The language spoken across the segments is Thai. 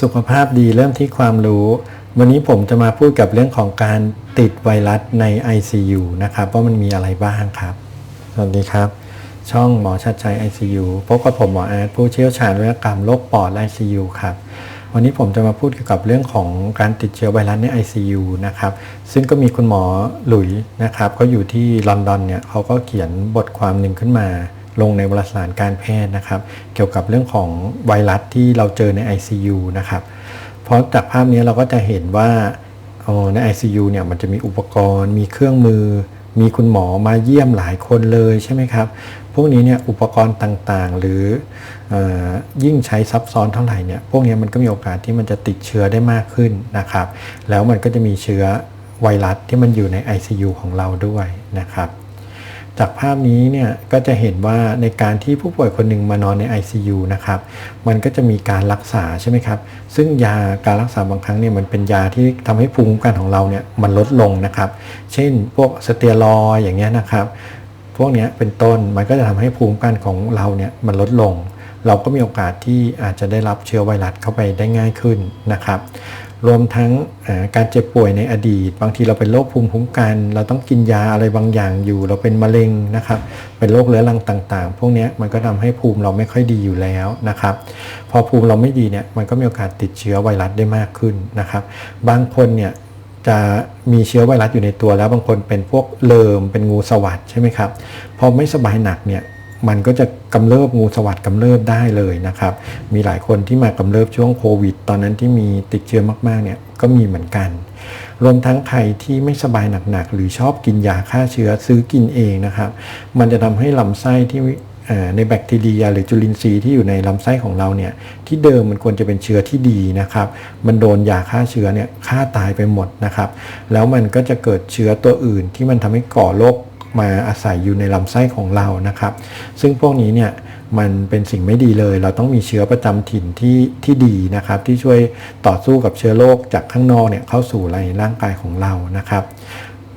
สุขภาพดีเริ่มที่ความรู้ วันนี้ผมจะมาพูดกับเรื่องของการติดไวรัสใน ICU นะครับว่ามันมีอะไรบ้างครับ สวัสดีครับ ช่องหมอชัดชัย ICU พบกับผมหมออาร์ตผู้เชี่ยวชาญวิทยกรรมโรคปอด ICU ครับวันนี้ผมจะมาพูดเกี่ยวกับเรื่องของการติดเชื้อไวรัสใน ICU นะครับ ซึ่งก็มีคุณหมอหลุยนะครับเขาอยู่ที่ลอนดอนเนี่ยเขาก็เขียนบทความหนึ่งขึ้นมา ลงในวารสารการแพทย์นะครับ เกี่ยวกับเรื่องของไวรัสที่เราเจอใน ICU นะครับ เพราะจากภาพนี้เราก็จะเห็นว่าออใน ICU เนี่ยมันจะมีอุปกรณ์ มีเครื่องมือ มีคุณหมอมาเยี่ยมหลายคนเลยใช่ไหมครับ พวกนี้เนี่ยอุปกรณ์ต่างๆ หรือออยิ่งใช้ซับซ้อนเท่าไหร่เนี่ยพวกนี้มันก็มีโอกาสที่มันจะติดเชื้อได้มากขึ้นนะครับ แล้วมันก็จะมีเชื้อไวรัสที่มันอยู่ใน ICU ของเราด้วยนะครับ จากภาพนี้เนี่ยก็จะเห็นว่าในการที่ผู้ป่วยคนหนึ่งมานอนใน ICU นะครับ มันก็จะมีการรักษาใช่ไหมครับ ซึ่งยาการรักษาบางครั้งเนี่ยมันเป็นยาที่ทำให้ภูมิคุ้มกันของเราเนี่ยมันลดลงนะครับ เช่นพวกสเตียรอยอย่างเงี้ยนะครับ พวกเนี้ยเป็นต้นมันก็จะทำให้ภูมิคุ้มกันของเราเนี่ยมันลดลง เราก็มีโอกาสที่อาจจะได้รับเชื้อไวรัสเข้าไปได้ง่ายขึ้นนะครับ รวมทั้งการเจ็บป่วยในอดีต บางทีเราเป็นโรคภูมิคุ้มกัน เราต้องกินยาอะไรบางอย่างอยู่ เราเป็นมะเร็งนะครับ เป็นโรคเรื้อรังต่าง ๆ พวกนี้มันก็ทำให้ภูมิเราไม่ค่อยดีอยู่แล้วนะครับ พอภูมิเราไม่ดีเนี่ยมันก็มีโอกาสติดเชื้อไวรัสได้มากขึ้นนะครับ บางคนเนี่ยจะมีเชื้อไวรัสอยู่ในตัวแล้วบางคนเป็นพวกเลิมเป็นงูสวัสด์ใช่ไหมครับพอไม่สบายหนักเนี่ย มันก็จะกำเริบงูสวัสด์กำเริบได้เลยนะครับ มีหลายคนที่มากำเริบช่วงโควิด ตอนนั้นที่มีติดเชื้อมากๆเนี่ยก็มีเหมือนกัน รวมทั้งใครที่ไม่สบายหนักๆ หรือชอบกินยาฆ่าเชื้อซื้อกินเองนะครับ มันจะทำให้ลำไส้ที่ในแบคทีเรียหรือจุลินทรีย์ที่อยู่ในลำไส้ของเราเนี่ยที่เดิมมันควรจะเป็นเชื้อที่ดีนะครับ มันโดนยาฆ่าเชื้อเนี่ยฆ่าตายไปหมดนะครับ แล้วมันก็จะเกิดเชื้อตัวอื่นที่มันทำให้ก่อโรค มาอาศัยอยู่ในลำไส้ของเรานะครับ ซึ่งพวกนี้เนี่ยมันเป็นสิ่งไม่ดีเลย เราต้องมีเชื้อประจำถิ่นที่ที่ดีนะครับ ที่ช่วยต่อสู้กับเชื้อโรคจากข้างนอกเนี่ยเข้าสู่ในร่างกายของเรานะครับ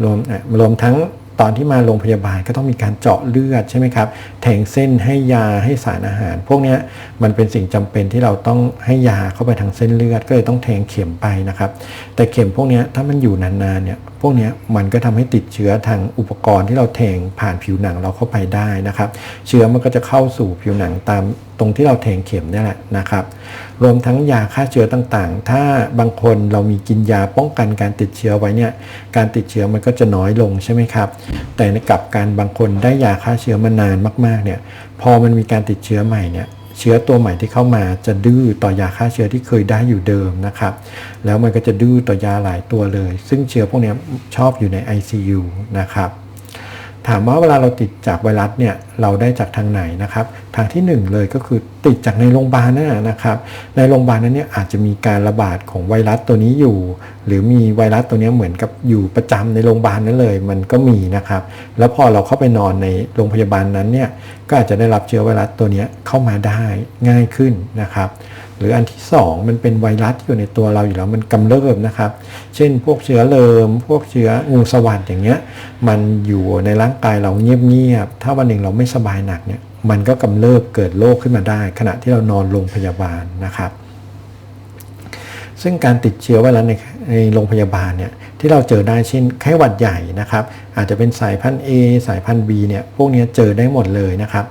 รวมรวมทั้งตอนที่มาโรงพยาบาลก็ต้องมีการเจาะเลือดใช่ไหมครับแทงเส้นให้ยาให้สารอาหาร พวกนี้มันเป็นสิ่งจำเป็นที่เราต้องให้ยาเข้าไปทางเส้นเลือด ก็เลยต้องแทงเข็มไปนะครับ แต่เข็มพวกนี้ถ้ามันอยู่นานๆเนี่ย วกนี้มันก็ทำให้ติดเชื้อทางอุปกรณ์ที่เราแทงผ่านผิวหนังเราเข้าไปได้นะครับ เชื้อมันก็จะเข้าสู่ผิวหนังตามตรงที่เราแทงเข็มนี่แหละนะครับ รวมทั้งยาฆ่าเชื้อต่างๆ ถ้าบางคนเรามีกินยาป้องกันการติดเชื้อไว้เนี่ย การติดเชื้อมันก็จะน้อยลงใช่ไหมครับ แต่ในกับการบางคนได้ยาฆ่าเชื้อมานานมากๆเนี่ย พอมันมีการติดเชื้อใหม่เนี่ย เชื้อตัวใหม่ที่เข้ามาจะดื้อต่อยาฆ่าเชื้อที่เคยได้อยู่เดิมนะครับ แล้วมันก็จะดื้อต่อยาหลายตัวเลย ซึ่งเชื้อพวกนี้ชอบอยู่ใน ICU นะครับ ถามว่าเวลาเราติดจากไวรัสเนี่ยเราได้จากทางไหนนะครับทางที่ 1 เลยก็คือติดจากในโรงพยาบาลนั่นนะครับในโรงพยาบาลนั้นเนี่ยอาจจะมีการระบาดของไวรัสตัวนี้อยู่ หรือมีไวรัสตัวนี้เหมือนกับอยู่ประจำในโรงพยาบาลนั้นเลยมันก็มีนะครับ แล้วพอเราเข้าไปนอนในโรงพยาบาลนั้นเนี่ยก็อาจจะได้รับเชื้อไวรัสตัวนี้เข้ามาได้ง่ายขึ้นนะครับ หรืออันที่ 2 มันเป็นไวรัสที่อยู่ในตัวเราอยู่แล้วมันกำเริบนะครับ เช่นพวกเชื้อเริม พวกเชื้องูสวัสด์อย่างเงี้ย มันอยู่ในร่างกายเราเงียบๆถ้าวันหนึ่งเราไม่สบายหนักเนี่ยมันก็กำเริบเกิดโรคขึ้นมาได้ ขณะที่เรานอนโรงพยาบาลนะครับ ซึ่งการติดเชื้อไวรัสในในโรงพยาบาลเนี่ยที่เราเจอได้เช่นไข้หวัดใหญ่นะครับ อาจจะเป็นสายพันธุ์ A สายพันธุ์ B เนี่ยพวกนี้เจอได้หมดเลยนะครับ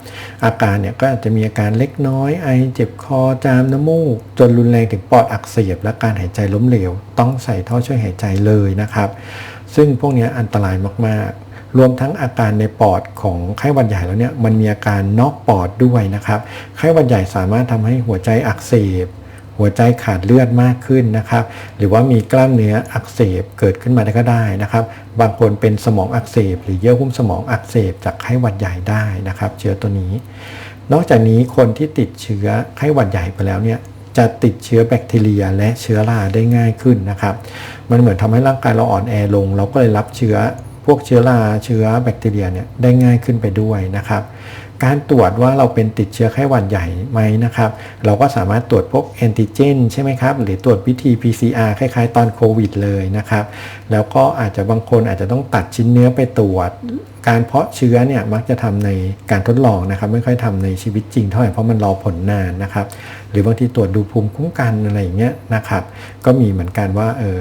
อาการเนี่ยก็อาจจะมีอาการเล็กน้อยไอเจ็บคอจามน้ำมูก จนรุนแรงถึงปอดอักเสบและการหายใจล้มเหลว ต้องใส่ท่อช่วยหายใจเลยนะครับ ซึ่งพวกนี้อันตรายมากๆรวมทั้งอาการในปอดของไข้หวัดใหญ่แล้วเนี่ยมันมีอาการนอกปอดด้วยนะครับไข้หวัดใหญ่สามารถทำให้หัวใจอักเสบ หัวใจขาดเลือดมากขึ้นนะครับ หรือว่ามีกล้ามเนื้ออักเสบเกิดขึ้นมาได้ก็ได้นะครับ บางคนเป็นสมองอักเสบ หรือเยื่อหุ้มสมองอักเสบจากไข้หวัดใหญ่ได้นะครับ เชื้อตัวนี้ นอกจากนี้คนที่ติดเชื้อไข้หวัดใหญ่ไปแล้วเนี่ยจะติดเชื้อแบคทีเรียและเชื้อราได้ง่ายขึ้นนะครับ มันเหมือนทำให้ร่างกายเราอ่อนแอลง เราก็เลยรับเชื้อพวกเชื้อราเชื้อแบคทีเรียเนี่ยได้ง่ายขึ้นไปด้วยนะครับ การตรวจว่าเราเป็นติดเชื้อไข้หวัดใหญ่ไหมนะครับ เราก็สามารถตรวจพวกแอนติเจนใช่ไหมครับ หรือตรวจวิธี PCR คล้ายๆ ตอนโควิดเลยนะครับ แล้วก็อาจจะบางคนอาจจะต้องตัดชิ้นเนื้อไปตรวจ การเพาะเชื้อเนี่ยมักจะทำในการทดลองนะครับ ไม่ค่อยทำในชีวิตจริงเท่าไหร่เพราะมันรอผลนานนะครับ หรือบางทีตรวจดูภูมิคุ้มกันอะไรอย่างเงี้ยนะครับ ก็มีเหมือนกันว่าเออ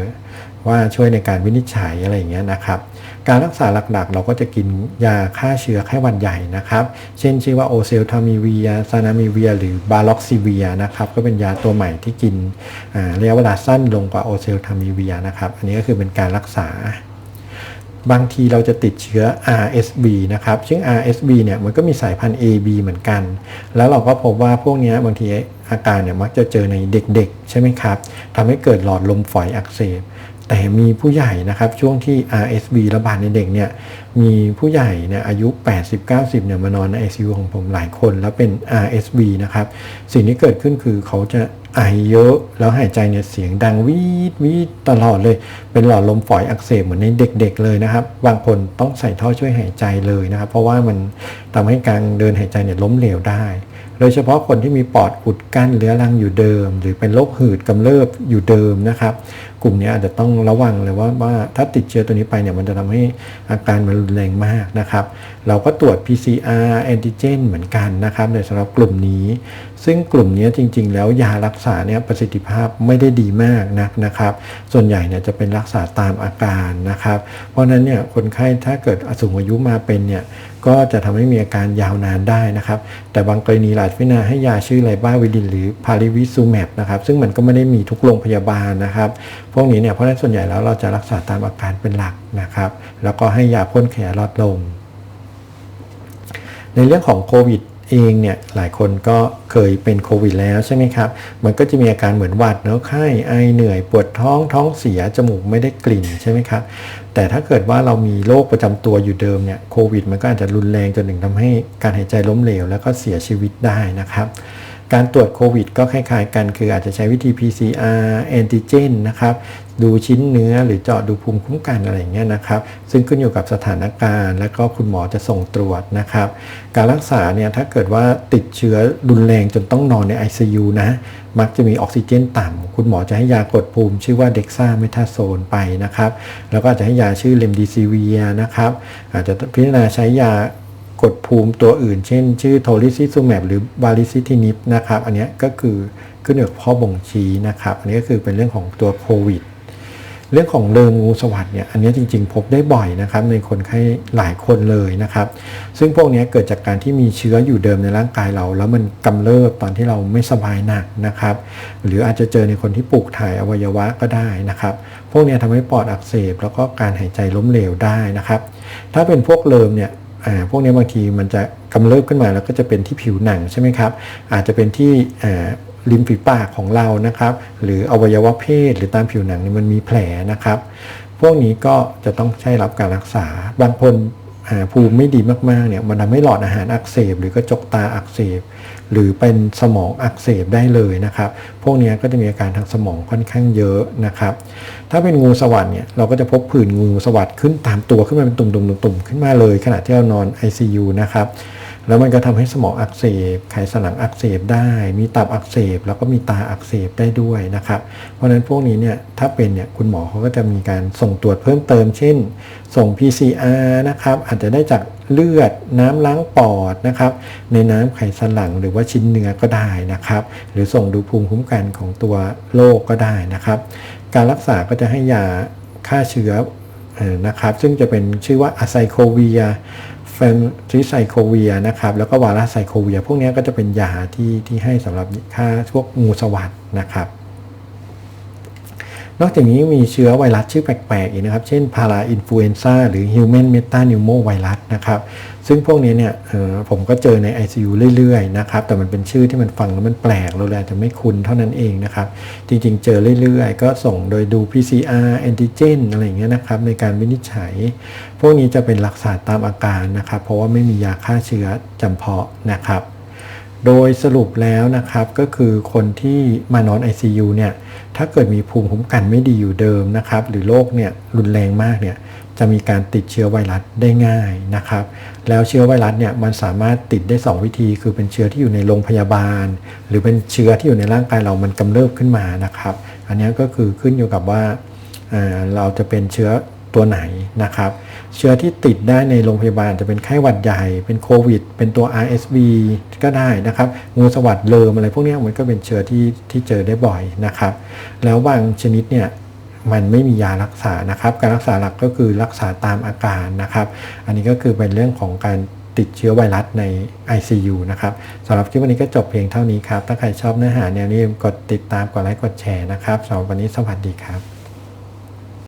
ว่าช่วยในการวินิจฉัยอะไรอย่างเงี้ยนะครับ การรักษาหลักๆ เราก็จะกินยาฆ่าเชื้อไข้หวัดใหญ่นะครับ เช่นชื่อว่าโอเซลทามิเวียซานามิเวียหรือบาล็อกซิเวียนะครับ ก็เป็นยาตัวใหม่ที่กินระยะเวลาสั้นลงกว่าโอเซลทามิเวียนะครับ อันนี้ก็คือเป็นการรักษาบางทีเราจะติดเชื้อ RSV นะครับ ซึ่ง RSV เนี่ยมันก็มีสายพันธุ์ AB เหมือนกัน แล้วเราก็พบว่าพวกนี้บางทีอาการเนี่ยมักจะเจอในเด็กๆ ใช่ไหมครับ ทำให้เกิดหลอดลมฝอยอักเสบ แต่มีผู้ใหญ่นะครับช่วงที่ RSV ระบาดในเด็กเนี่ยมีผู้ใหญ่เนี่ยอายุ 80-90เนี่ยมานอนใน ICU ของผมหลายคนแล้วเป็น RSV นะครับสิ่งที่เกิดขึ้นคือเขาจะไอเยอะแล้วหายใจเนี่ยเสียงดังวีดวีดตลอดเลย เป็นหลอดลมฝอยอักเสบเหมือนในเด็กๆเลยนะครับ บางคนต้องใส่ท่อช่วยหายใจเลยนะครับ เพราะว่ามันทำให้การเดินหายใจเนี่ยล้มเหลวได้ โดยเฉพาะคนที่มีปอดอุดกั้นเรื้อรังอยู่เดิม หรือเป็นโรคหืดกำเริบอยู่เดิมนะครับ กลุ่มนี้อาจจะต้องระวังเลยว่าว่าถ้าติดเชื้อตัวนี้ไปเนี่ยมันจะทำให้อาการมันรุนแรงมากนะครับ เราก็ตรวจ PCR แอนติเจนเหมือนกันนะครับในสำหรับกลุ่มนี้ ซึ่งกลุ่มนี้จริง ๆ แล้วยารักษาเนี่ยประสิทธิภาพไม่ได้ดีมากนักนะครับ ส่วนใหญ่เนี่ยจะเป็นรักษาตามอาการนะครับ เพราะนั้นเนี่ยคนไข้ถ้าเกิดสูงอายุมาเป็นเนี่ยก็จะทำให้มีอาการยาวนานได้นะครับ แต่บางกรณีหลาดพินาให้ยาชื่อไลบ้าวิดินหรือพาริวิซูแมปนะครับ ซึ่งมันก็ไม่ได้มีทุกโรงพยาบาลนะครับ พวกนี้เนี่ยเพราะฉะนั้นส่วนใหญ่แล้วเราจะรักษาตามอาการเป็นหลักนะครับ แล้วก็ให้ยาพ่นแขนลอดลมในเรื่องของโควิด เองเนี่ยหลายคนก็เคยเป็นโควิดแล้วใช่ไหมครับ มันก็จะมีอาการเหมือนหวัดเนาะไข้ไอเหนื่อยปวดท้องท้องเสียจมูกไม่ได้กลิ่นใช่ไหมครับ แต่ถ้าเกิดว่าเรามีโรคประจำตัวอยู่เดิมเนี่ยโควิดมันก็อาจจะรุนแรงจนถึงทำให้การหายใจล้มเหลว แล้วก็เสียชีวิตได้นะครับ การตรวจโควิดก็คล้ายๆกัน คืออาจจะใช้วิธี PCR แอนติเจนนะครับดูชิ้นเนื้อหรือเจาะดูภูมิคุ้มกันอะไรอย่างเงี้ยนะครับ ซึ่งขึ้นอยู่กับสถานการณ์ และก็คุณหมอจะส่งตรวจนะครับ การรักษาเนี่ยถ้าเกิดว่าติดเชื้อรุนแรงจนต้องนอนใน ICU นะ มักจะมีออกซิเจนต่ำ คุณหมอจะให้ยากดภูมิ ชื่อว่าเด็กซ่าเมทาโซนไปนะครับ แล้วก็จะให้ยาชื่อเลมดีซีเวียนะครับ อาจจะพิจารณาใช้ยา กดภูมิตัวอื่น เช่น ชื่อโทลิซิซูแมบหรือบาลิซิทินิปนะครับ อันนี้ก็คือขึ้นอยู่กับข้อบ่งชี้นะครับ อันนี้ก็คือเป็นเรื่องของตัวโควิด เรื่องของเริงงูสวัสด์เนี่ย อันนี้จริง ๆ พบได้บ่อยนะครับ ในคนไข้หลายคนเลยนะครับ ซึ่งพวกนี้เกิดจากการที่มีเชื้ออยู่เดิมในร่างกายเรา แล้วมันกำเริบตอนที่เราไม่สบายหนักนะครับ หรืออาจจะเจอในคนที่ปลูกถ่ายอวัยวะก็ได้นะครับ พวกนี้ทำให้ปอดอักเสบ แล้วก็การหายใจล้มเหลวได้นะครับ ถ้าเป็นพวกเริมเนี่ย พวกนี้บางทีมันจะกำเริบขึ้นมาแล้วก็จะเป็นที่ผิวหนังใช่ไหมครับ อาจจะเป็นที่ริมฝีปากของเรานะครับ หรืออวัยวะเพศหรือตามผิวหนังนี่มันมีแผลนะครับ พวกนี้ก็จะต้องใช้รับการรักษา บางคนภูมิไม่ดีมากๆเนี่ยมันทำให้หลอดอาหารอักเสบ หรือกระจกตาอักเสบ หรือเป็นสมองอักเสบได้เลยนะครับ พวกนี้ก็จะมีอาการทางสมองค่อนข้างเยอะนะครับ ถ้าเป็นงูสวัสด์เนี่ยเราก็จะพบผื่นงูสวัสด์ขึ้นตามตัวขึ้นมาเป็นตุ่มๆๆๆขึ้นมาเลย ขณะที่เรานอน ICU นะครับแล้วมันก็ทำให้สมองอักเสบ ไขสันหลังอักเสบได้ มีตับอักเสบ แล้วก็มีตาอักเสบได้ด้วยนะครับ เพราะฉะนั้นพวกนี้เนี่ย ถ้าเป็นเนี่ย คุณหมอเขาก็จะมีการส่งตรวจเพิ่มเติม เช่น ส่ง PCR นะครับ อาจจะได้จาก เลือด น้ำล้างปอดนะครับ ในน้ำไขสันหลังหรือว่าชิ้นเนื้อก็ได้นะครับ หรือส่งดูภูมิคุ้มกันของตัวโรคก็ได้นะครับ การรักษาก็จะให้ยาฆ่าเชื้อนะครับ ซึ่งจะเป็นชื่อว่าอะไซโคเวียแฟนทริไซโคเวียนะครับ แล้วก็วาราไซโคเวีย พวกนี้ก็จะเป็นยาที่ที่ให้สำหรับฆ่าพวกงูสวัสดนะครับ นอกจากนี้มีเชื้อไวรัสชื่อแปลกๆอีกนะครับ เช่นพาราอินฟลูเอนซ่าหรือ Human Meta Pneumo Virus นะครับ ซึ่งพวกนี้เนี่ยผมก็เจอใน ICU เรื่อยๆนะครับ แต่มันเป็นชื่อที่มันฟังแล้วมันแปลกเราเลยอาจจะไม่คุ้นเท่านั้นเองนะครับ จริงๆ เจอเรื่อยๆ ก็ส่งโดยดู PCR antigen อะไรอย่างเงี้ยนะครับในการวินิจฉัย พวกนี้จะเป็นรักษาตามอาการนะครับ เพราะว่าไม่มียาฆ่าเชื้อจำเพาะนะครับ โดยสรุปแล้วนะครับก็คือคนที่มานอน ICU เนี่ยถ้าเกิดมีภูมิคุ้มกันไม่ดีอยู่เดิมนะครับหรือโรคเนี่ยรุนแรงมากเนี่ยจะมีการติดเชื้อไวรัสได้ง่ายนะครับ แล้วเชื้อไวรัสเนี่ยมันสามารถติดได้ 2 วิธี คือเป็นเชื้อที่อยู่ในโรงพยาบาล หรือเป็นเชื้อที่อยู่ในร่างกายเรามันกำเริบขึ้นมานะครับ อันนี้ก็คือขึ้นอยู่กับว่าอ่าเราจะเป็นเชื้อตัวไหนนะครับ เชื้อที่ติดได้ในโรงพยาบาลจะเป็นไข้หวัดใหญ่ เป็นโควิด เป็นตัว RSV ก็ได้นะครับ งูสวัสดเลิมอะไรพวกนี้มันก็เป็นเชื้อที่ที่เจอได้บ่อยนะครับ แล้วบางชนิดเนี่ยมันไม่มียารักษานะครับ การรักษาหลักก็คือรักษาตามอาการนะครับ อันนี้ก็คือเป็นเรื่องของการติดเชื้อไวรัสใน ICU นะครับสำหรับคลิปวันนี้ก็จบเพียงเท่านี้ครับ ถ้าใครชอบเนื้อหาแนวนี้กดติดตามกดไลค์กดแชร์นะครับสำหรับวันนี้สวัสดีครับ